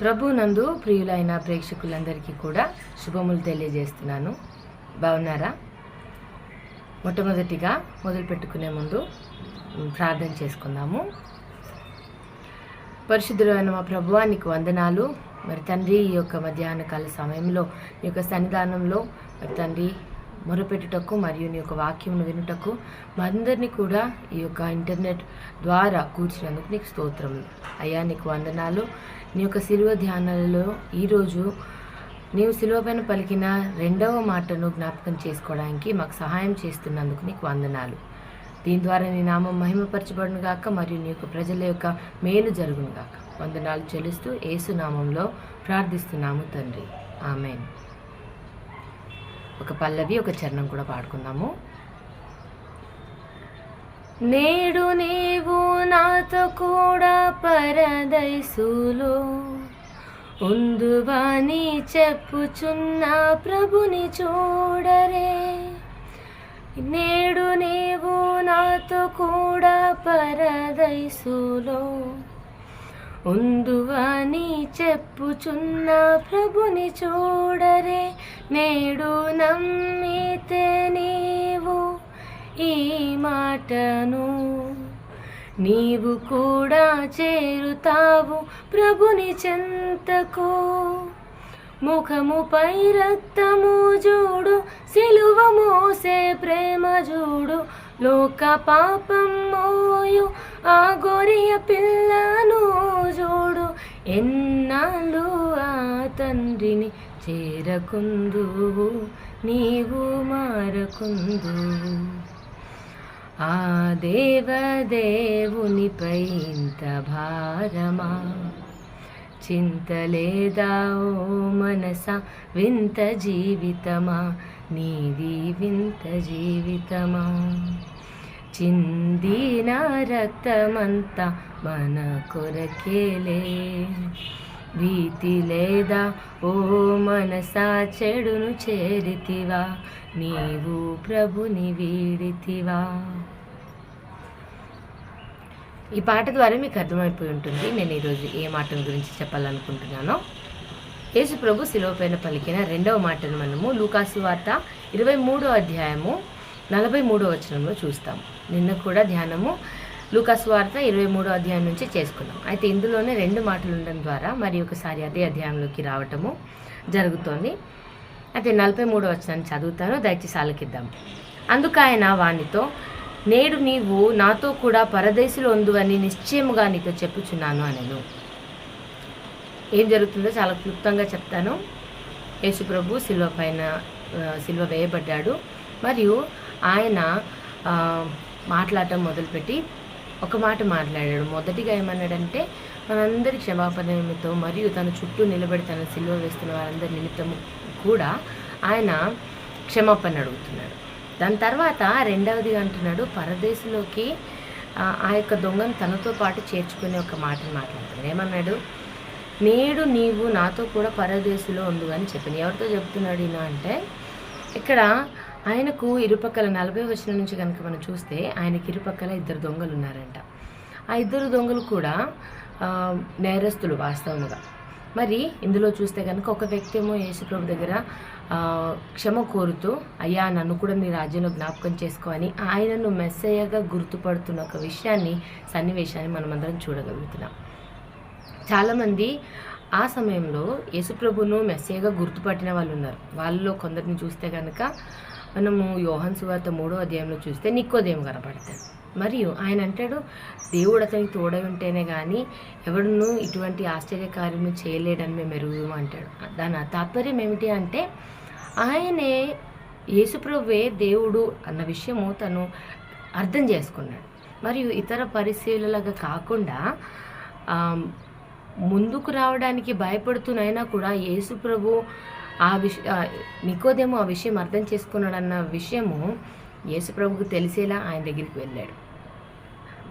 ప్రభు నందు ప్రియులైన ప్రేక్షకులందరికీ కూడా శుభములు తెలియజేస్తున్నాను. బాగున్నారా? మొట్టమొదటిగా మొదలు పెట్టుకునే ముందు ప్రార్థన చేసుకుందాము. పరిశుద్ధులైన మా ప్రభువానికి వందనాలు. మరి తండ్రి ఈ యొక్క మధ్యాహ్న కాల సమయంలో ఈ యొక్క సన్నిధానంలో మరి తండ్రి మొరపెట్టుటకు మరియు నీ యొక్క వాక్యమును వినుటకు మా అందరినీ కూడా ఈ యొక్క ఇంటర్నెట్ ద్వారా కూర్చున్నందుకు నీకు స్తోత్రం. అయ్యా నీకు వందనాలు. నీ యొక్క శిలువ ధ్యానాలలో ఈరోజు నీవు శిలువ పైన పలికిన రెండవ మాటను జ్ఞాపకం చేసుకోవడానికి మాకు సహాయం చేస్తున్నందుకు నీకు వందనాలు. దీని ద్వారా నీ నామం మహిమపరచబడును గాక మరియు నీ యొక్క ప్రజల యొక్క మేలు జరుగును గాక. వందనాలు చెల్లిస్తూ ఏసునామంలో ప్రార్థిస్తున్నాము తండ్రి. ఆమెన్. ఒక పల్లవి ఒక చరణం కూడా పాడుకుందాము. నేడు నీవు నాతో కూడా పరదైసులో ఉందువాని చెప్పుచున్న ప్రభుని చూడరే. నేడు నీవు నాతో కూడా పరదైసులో ఉందువని చెప్పుచున్న ప్రభుని చూడరే నేడు నమ్మితే నీవు ఈ మాటను. నీవు కూడా చేరుతావు ప్రభుని చెంతకు. ముఖముపై రక్తము చూడు సిలువ మోసే ప్రేమ చూడు లోక పాపం మోయు ఆ గొరియ పిల్లను చూడు. ఎన్నాళ్ళు ఆ తండ్రిని చేరకుందువు నీవు మారకుందు. ఆ దేవదేవునిపై ఇంత భారమా? చింతలేదా ఓ మనస? వింత జీవితమా? నీది వింత జీవితమా? చిందిన రక్తమంతా మన కొరకేలే. భీతి లేదా ఓ మనసా? చెడును చేరితివా? నీవు ప్రభుని వీడితివా? ఈ పాట ద్వారా మీకు అర్థమైపోయి ఉంటుంది. నేను ఈరోజు ఏ మాటల గురించి చెప్పాలనుకుంటున్నానో? యేసు ప్రభు శిలువ పలికిన రెండవ మాటను మనము లూకాసు వార్త ఇరవై మూడో అధ్యాయము నలభై మూడో వచనంలో చూస్తాము నిన్న కూడా ధ్యానము లూకాసు వార్త ఇరవై మూడో అధ్యాయం నుంచి చేసుకున్నాం. అయితే ఇందులోనే రెండు మాటలు ఉండడం ద్వారా మరి ఒకసారి అదే అధ్యాయంలోకి రావటము జరుగుతోంది. అయితే నలభై మూడో వచనాన్ని చదువుతాను. దయచేసి ఆలకిద్దాం. అందుకు ఆయన వానితో నేడు నీవు నాతో కూడా పరదేశులు ఉందువని నిశ్చయముగా నీతో చెప్పుచున్నాను అనను. ఏం జరుగుతుందో చాలా క్లుప్తంగా చెప్తాను. యేసుప్రభు శిల్వ పైన శిల్వ వేయబడ్డాడు. మరియు ఆయన మాట్లాడటం మొదలుపెట్టి ఒక మాట మాట్లాడాడు. మొదటిగా ఏమన్నాడంటే మనందరి క్షమాపణ నిమిత్తం మరియు తన చుట్టూ నిలబడి తన సిల్వ వేస్తున్న వారందరి నిమిత్తము కూడా ఆయన క్షమాపణ అడుగుతున్నాడు. దాని తర్వాత రెండవది అంటున్నాడు పరదేశంలోకి ఆ యొక్క దొంగను తనతో పాటు చేర్చుకునే ఒక మాటను మాట్లాడుతున్నాడు. ఏమన్నాడు? నేడు నీవు నాతో కూడా పరదేశంలో ఉండు అని చెప్పింది ఎవరితో చెప్తున్నాడు ఈయన అంటే ఇక్కడ ఆయనకు ఇరుపక్కల నలభై వచ్చిన నుంచి కనుక మనం చూస్తే ఆయనకి ఇరుపక్కల ఇద్దరు దొంగలు ఉన్నారంట. ఆ ఇద్దరు దొంగలు కూడా నేరస్తులు వాస్తవంగా. మరి ఇందులో చూస్తే కనుక ఒక వ్యక్తి ఏమో యేసుప్రభు దగ్గర క్షమ కోరుతూ అయ్యా నన్ను కూడా నీ రాజ్యంలో జ్ఞాపకం చేసుకో అని ఆయనను మెస్సయ్యగా గుర్తుపడుతున్న ఒక విషయాన్ని సన్నివేశాన్ని మనం అందరం చూడగలుగుతున్నాం. చాలామంది ఆ సమయంలో యేసుప్రభును మెస్సేగా గుర్తుపట్టిన వాళ్ళు ఉన్నారు వాళ్ళలో కొందరిని చూస్తే కనుక మనము యోహన్ సువార్త మూడో అధ్యాయంలో చూస్తే నిక్కోదేం కనపడతాడు మరియు ఆయన అంటాడు దేవుడు అతనికి తోడై ఉంటేనే కానీ ఎవడును ఇటువంటి ఆశ్చర్యకార్యము చేయలేడని మేము ఎరుగుదాం అంటాడు. దాని తాత్పర్యం ఏమిటి అంటే ఆయనే యేసుప్రభువే దేవుడు అన్న విషయము తను అర్థం చేసుకున్నాడు. మరియు ఇతర పరిశీలనగా కాకుండా ముందుకు రావడానికి భయపడుతున్నైనా కూడా యేసు ప్రభు ఆ విష నికోదేమో ఆ విషయం అర్థం చేసుకున్నాడన్న విషయము యేసుప్రభుకు తెలిసేలా ఆయన దగ్గరికి వెళ్ళాడు.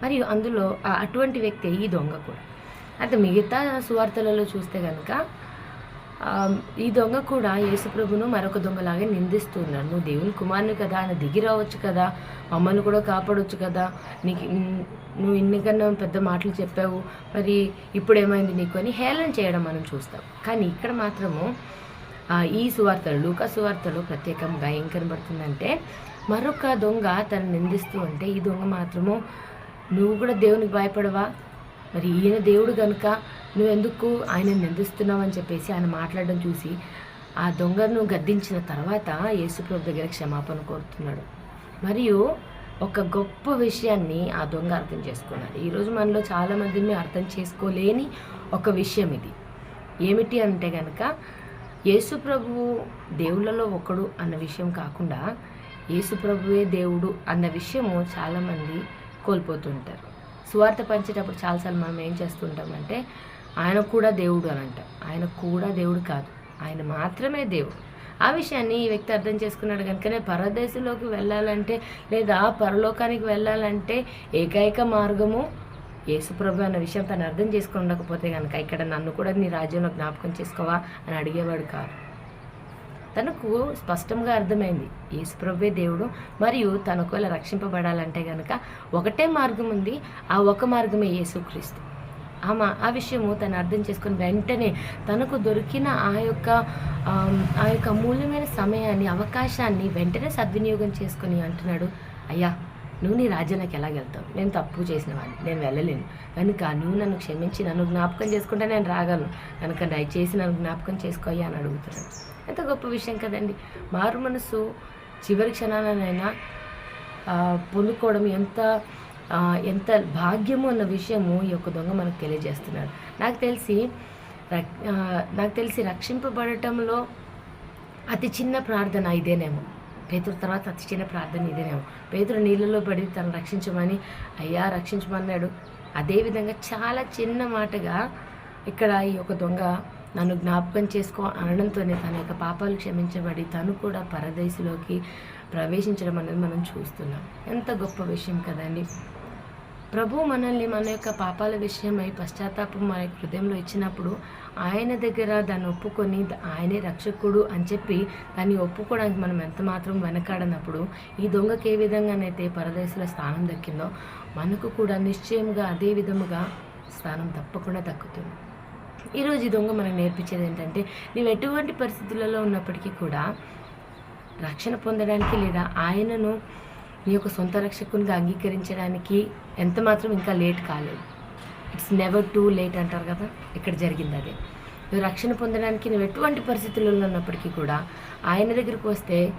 మరియు అందులో ఆ- అటువంటి వ్యక్తి ఈ దొంగ కూడా. అయితే మిగతా సువార్తలలో చూస్తే కనుక ఈ దొంగ కూడా యేసుప్రభును మరొక దొంగలాగే నిందిస్తున్నాడు. నువ్వు దేవుని కుమారుని కదా ఆయన దిగి రావచ్చు కదా మమ్మల్ని కూడా కాపాడవచ్చు కదా నీకు నువ్వు ఇన్నికన్నా పెద్ద మాటలు చెప్పావు మరి ఇప్పుడు ఏమైంది నీకు అని హేళన చేయడం మనం చూస్తాం. కానీ ఇక్కడ మాత్రము ఈ సువార్తలు లూకా సువార్తలు ప్రత్యేకంగా ఏం కనబడుతుందంటే మరొక దొంగ తను నిందిస్తూ ఉంటే ఈ దొంగ మాత్రము నువ్వు కూడా దేవునికి భయపడవా? మరి ఈయన దేవుడు కనుక నువ్వెందుకు ఆయన నిందిస్తున్నావు? అని చెప్పేసి ఆయన మాట్లాడడం చూసి ఆ దొంగను గద్దించిన తర్వాత యేసుప్రభు దగ్గర క్షమాపణ కోరుతున్నాడు. మరియు ఒక గొప్ప విషయాన్ని ఆ దొంగ అర్థం చేసుకున్నాడు. ఈరోజు మనలో చాలామందిని అర్థం చేసుకోలేని ఒక విషయం ఇది. ఏమిటి అంటే కనుక యేసుప్రభువు దేవుళ్ళలో ఒకడు అన్న విషయం కాకుండా యేసుప్రభువే దేవుడు అన్న విషయము చాలామంది కోల్పోతుంటారు. సువార్త పంచేటప్పుడు చాలాసార్లు మనం ఏం చేస్తుంటామంటే ఆయన కూడా దేవుడు అని అంటాం ఆయన కూడా దేవుడు కాదు. ఆయన మాత్రమే దేవుడు. ఆ విషయాన్ని ఈ వ్యక్తి అర్థం చేసుకున్నాడు కనుకనే పరదేశంలోకి వెళ్ళాలంటే లేదా పరలోకానికి వెళ్ళాలంటే ఏకైక మార్గము యేసుప్రభు అన్న విషయం తను అర్థం చేసుకుని ఉండకపోతే కనుక ఇక్కడ నన్ను కూడా నీ రాజ్యంలో జ్ఞాపకం చేసుకోవా అని అడిగేవాడు కాదు. తనకు స్పష్టంగా అర్థమైంది. యేసుప్రభువే దేవుడు. మరియు తన ఒకవేళ రక్షింపబడాలంటే కనుక ఒకటే మార్గం ఉంది. ఆ ఒక మార్గమే యేసుక్రీస్తు. ఆ మా ఆ విషయము తను అర్థం చేసుకుని వెంటనే తనకు దొరికిన ఆ యొక్క ఆ యొక్క అమూల్యమైన సమయాన్ని అవకాశాన్ని వెంటనే సద్వినియోగం చేసుకుని అంటున్నాడు. అయ్యా నువ్వు నీ రాజ్యానికి ఎలాగెళ్తావు నేను తప్పు చేసిన వాడిని నేను వెళ్ళలేను. కనుక నువ్వు నన్ను క్షమించి నన్ను జ్ఞాపకం చేసుకుంటే నేను రాగలను. కనుక దయచేసి నన్ను జ్ఞాపకం చేసుకోయ్యా అని అడుగుతున్నాను ఎంత గొప్ప విషయం కదండి. మారు మనసు చివరి క్షణాలనైనా పొందుకోవడం ఎంత ఎంత భాగ్యము అన్న విషయము ఈ యొక్క దొంగ మనకు తెలియజేస్తున్నాడు. నాకు తెలిసి నాకు తెలిసి రక్షింపబడటంలో అతి చిన్న ప్రార్థన ఇదేనేమో. పేతురు తర్వాత అతి చిన్న ప్రార్థన ఇదేనేమో పేతురు నీళ్ళలో పడి తను రక్షించమని అయ్యా రక్షించమన్నాడు. అదేవిధంగా చాలా చిన్న మాటగా ఇక్కడ ఈ యొక్క దొంగ నన్ను జ్ఞాపకం చేసుకో అనడంతోనే తన యొక్క పాపాలు క్షమించబడి తను కూడా పరదేశిలోకి ప్రవేశించడం అనేది మనం చూస్తున్నాం. ఎంత గొప్ప విషయం కదండి. ప్రభు మనల్ని మన యొక్క పాపాల విషయమై పశ్చాత్తాపం మన హృదయంలో ఇచ్చినప్పుడు ఆయన దగ్గర దాన్ని ఒప్పుకొని ఆయనే రక్షకుడు అని చెప్పి దాన్ని ఒప్పుకోవడానికి మనం ఎంత మాత్రం వెనకాడనప్పుడు ఈ దొంగకి ఏ విధంగానైతే పరదేశంలో స్థానం దక్కిందో మనకు కూడా నిశ్చయంగా అదే విధముగా స్థానం తప్పకుండా దక్కుతుంది. ఈరోజు ఈ దొంగ మనకు నేర్పించేది ఏంటంటే నీవు ఎటువంటి పరిస్థితులలో ఉన్నప్పటికీ కూడా రక్షణ పొందడానికి లేదా ఆయనను నీ యొక్క సొంత రక్షకునిగా అంగీకరించడానికి ఎంత మాత్రం ఇంకా లేట్ కాలేదు. ఇట్స్ నెవర్ టూ లేట్ అంటారు కదా? ఇక్కడ జరిగింది అదే. నువ్వు రక్షణ పొందడానికి నువ్వు ఎటువంటి పరిస్థితులలో ఉన్నప్పటికీ కూడా ఆయన దగ్గరికి వస్తే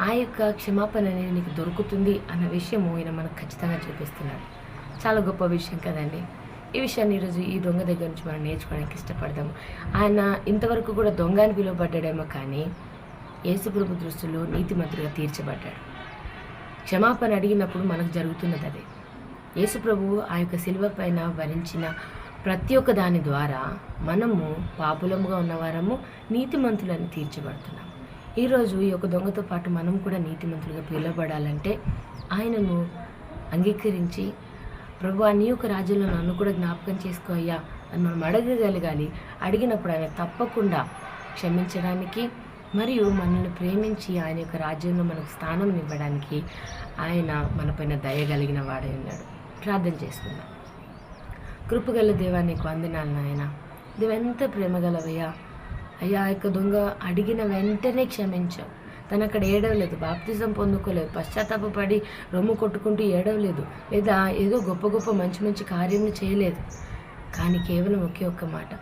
ఆ యొక్క క్షమాపణ అనేది నీకు దొరుకుతుంది అన్న విషయము ఆయన మనకు ఖచ్చితంగా చూపిస్తున్నాడు. చాలా గొప్ప విషయం కదండి. ఈ విషయాన్ని ఈరోజు ఈ దొంగ దగ్గర నుంచి మనం నేర్చుకోవడానికి ఇష్టపడదాము. ఆయన ఇంతవరకు కూడా దొంగ అని పిలువబడ్డాడేమో కానీ యేసుప్రభు దృష్టిలో నీతిమంతుడిగా తీర్చబడ్డాడు. క్షమాపణ అడిగినప్పుడు మనకు జరుగుతున్నది అదే. యేసుప్రభువు ఆ యొక్క శిల్వ పైన భరించిన ప్రతి ఒక్క దాని ద్వారా మనము పాపులముగా ఉన్నవారము నీతిమంతులని తీర్చబడుతున్నాం ఈరోజు ఈ యొక్క దొంగతో పాటు మనం కూడా నీతిమంతులుగా పిలువబడాలంటే ఆయనను అంగీకరించి ప్రభు నీ యొక్క రాజ్యంలో నన్ను కూడా జ్ఞాపకం చేసుకో అయ్యా అని మనం అడగగలగాలి. అడిగినప్పుడు ఆయన తప్పకుండా క్షమించడానికి మరియు మనల్ని ప్రేమించి ఆయన యొక్క రాజ్యంలో మనకు స్థానం ఇవ్వడానికి ఆయన మనపైన దయగలిగిన వాడై ఉన్నాడు. ప్రార్థన చేసుకుందాం. కృపగల దేవా నీకు వందనాలు నాయన. నువ్వెంత ప్రేమగలవయ్యా. అయ్యా యొక్క దొంగ అడిగిన వెంటనే క్షమించావు తను అక్కడ ఏడవలేదు బాప్తిజం పొందుకోలేదు పశ్చాత్తాపడి రొమ్ము కొట్టుకుంటూ ఏడవలేదు లేదా ఏదో గొప్ప గొప్ప మంచి మంచి కార్యం చేయలేదు. కానీ కేవలం ఒకే ఒక్క మాట.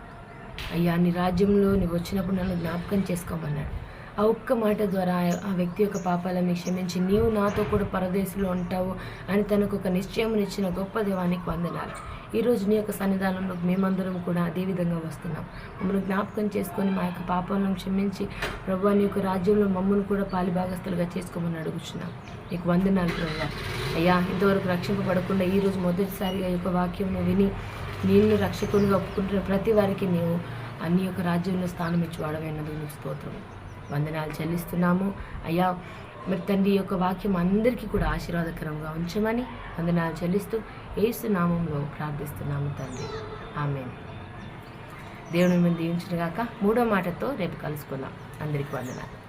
అయ్యా నీ రాజ్యంలో నువ్వు వచ్చినప్పుడు నన్ను జ్ఞాపకం చేసుకోమన్నాడు. ఆ ఒక్క మాట ద్వారా ఆ- ఆ వ్యక్తి యొక్క పాపాలను క్షమించి నీవు నాతో కూడా పరదేశంలో ఉంటావు అని తనకు ఒక నిశ్చయం ఇచ్చిన గొప్ప దేవానికి వందనాలు. ఈరోజు నీ యొక్క సన్నిధానంలో మేమందరం కూడా అదే విధంగా వస్తున్నాం. మమ్మల్ని జ్ఞాపకం చేసుకొని మా యొక్క పాపాలను క్షమించి ప్రభు నీ యొక్క రాజ్యంలో మమ్మల్ని కూడా పాలిభాగస్తులుగా చేసుకోమని అడుగుచున్నాం. నీకు వందనాలు ప్రభు. అయ్యా ఇంతవరకు రక్షింపబడకుండా ఈరోజు మొదటిసారిగా ఈ యొక్క వాక్యం విని నిన్ను రక్షకునిగా ఒప్పుకుంటున్న ప్రతి వారికి నీవు అన్ని యొక్క రాజ్యంలో స్థానం ఇచ్చి వాడవైనందుకు నీకు స్తోత్రం. వందనాలు చెల్లిస్తున్నాము. అయ్యా మరి తండ్రి యొక్క వాక్యం అందరికీ కూడా ఆశీర్వాదకరంగా ఉంచమని వందనాలు చెల్లిస్తూ ఏసునామంలో ప్రార్థిస్తున్నాము తండ్రి. ఆమె దేవుని మిమ్మల్ని దీవించిన గాక మూడో మాటతో రేపు కలుసుకుందాం. అందరికీ వందనాలు.